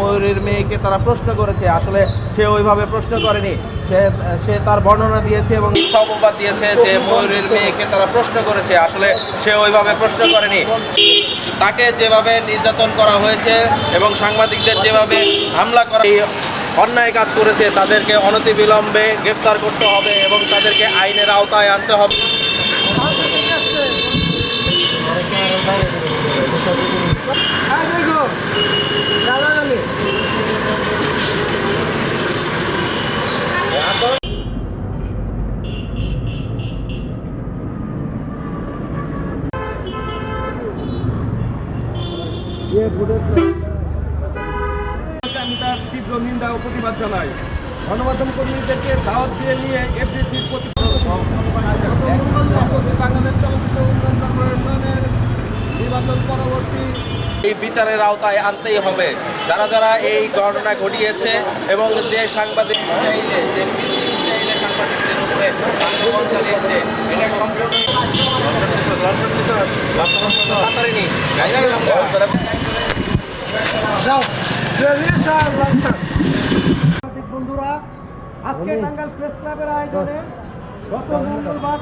ময়ূরীর মেয়েকে তারা প্রশ্ন করেছে। আসলে সে ওইভাবে প্রশ্ন করেনি। সে সে তার বর্ণনা দিয়েছে এবং অপবাদ দিয়েছে যে ময়ূরীর মেয়েকে তারা প্রশ্ন করেছে। আসলে সে ওইভাবে প্রশ্ন করেনি। তাকে যেভাবে নির্যাতন করা হয়েছে এবং সাংবাদিকদের যেভাবে হামলা করা অন্যায় কাজ করেছে, তাদেরকে অনতিবিলম্বে গ্রেপ্তার করতে হবে এবং তাদেরকে আইনের আওতায় আনতে হবে। আমি তার তীব্র নিন্দা ও প্রতিবাদ জানাই গণমাধ্যম কর্মীদেরকে দাওয়াত দিয়ে নিয়ে এফডিসির প্রতি বাংলাদেশ চলচ্চিত্র উন্নয়ন কর্পোরেশনের নির্বাচন পরবর্তী এই বিচারের আওতায় আনতেই হবে যারা যারা এই ঘটনা ঘটিয়েছে এবং যে সাংবাদিক সাংবাদিকদের উপরে আক্রমণ চালিয়েছে এটা সম্পূর্ণ বন্ধুরা আজকে টাঙ্গাইল প্রেস ক্লাবের আয়োজনে গত মঙ্গলবার